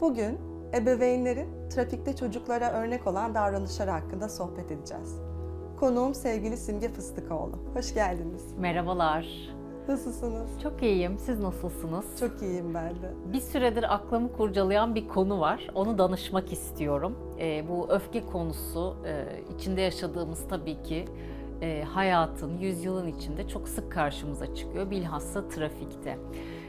Bugün ebeveynlerin trafikte çocuklara örnek olan davranışlar hakkında sohbet edeceğiz. Konuğum sevgili Simge Fıstıkoğlu. Hoş geldiniz. Merhabalar. Nasılsınız? Çok iyiyim. Siz nasılsınız? Çok iyiyim ben de. Bir süredir aklımı kurcalayan bir konu var. Onu danışmak istiyorum. Ee, bu öfke konusu e, içinde yaşadığımız tabii ki e, hayatın, yüzyılın içinde çok sık karşımıza çıkıyor. Bilhassa trafikte.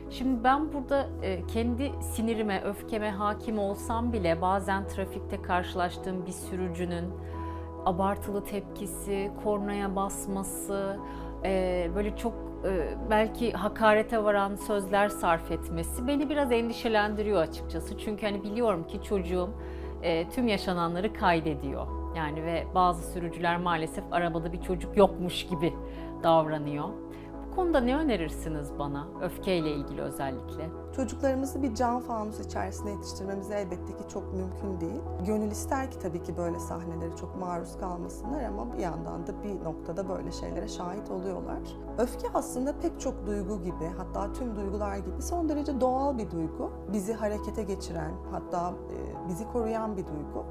Şimdi ben burada e, kendi sinirime, öfkeme hakim olsam bile bazen trafikte karşılaştığım bir sürücünün abartılı tepkisi, kornaya basması, e, böyle çok e, belki hakarete varan sözler sarf etmesi beni biraz endişelendiriyor açıkçası. Çünkü hani biliyorum ki çocuğum tüm yaşananları kaydediyor. Yani ve bazı sürücüler maalesef arabada bir çocuk yokmuş gibi davranıyor. Bu konuda ne önerirsiniz bana? Öfkeyle ilgili özellikle. Çocuklarımızı bir cam fanus içerisinde yetiştirmemiz elbette ki çok mümkün değil. Gönül ister ki tabii ki böyle sahnelere çok maruz kalmasınlar ama bir yandan da bir noktada böyle şeylere şahit oluyorlar. Öfke aslında pek çok duygu gibi hatta tüm duygular gibi son derece doğal bir duygu. Bizi harekete geçiren hatta e, bizi koruyan bir duygu.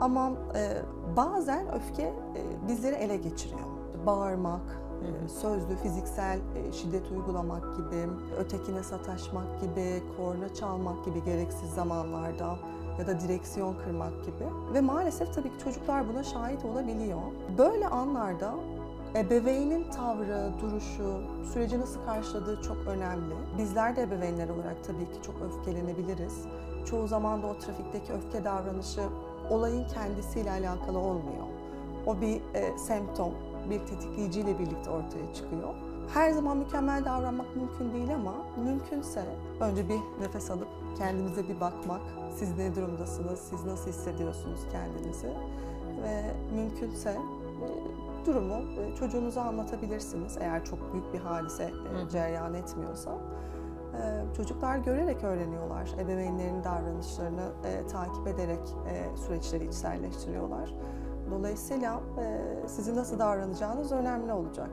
Ama e, bazen öfke e, bizleri ele geçiriyor. Bağırmak, e, sözlü, fiziksel e, şiddet uygulamak gibi, ötekine sataşmak gibi, korna çalmak gibi gereksiz zamanlarda ya da direksiyon kırmak gibi. Ve maalesef tabii ki çocuklar buna şahit olabiliyor. Böyle anlarda ebeveynin tavrı, duruşu, süreci nasıl karşıladığı çok önemli. Bizler de ebeveynler olarak tabii ki çok öfkelenebiliriz. Çoğu zaman da o trafikteki öfke davranışı olayın kendisiyle alakalı olmuyor. O bir e, semptom, bir tetikleyiciyle birlikte ortaya çıkıyor. Her zaman mükemmel davranmak mümkün değil ama mümkünse önce bir nefes alıp kendimize bir bakmak. Siz ne durumdasınız, siz nasıl hissediyorsunuz kendinizi ve mümkünse e, durumu e, çocuğunuza anlatabilirsiniz eğer çok büyük bir hadise e, cereyan etmiyorsa. Çocuklar görerek öğreniyorlar. Ebeveynlerin davranışlarını e, takip ederek e, süreçleri içselleştiriyorlar. Dolayısıyla e, sizin nasıl davranacağınız önemli olacak.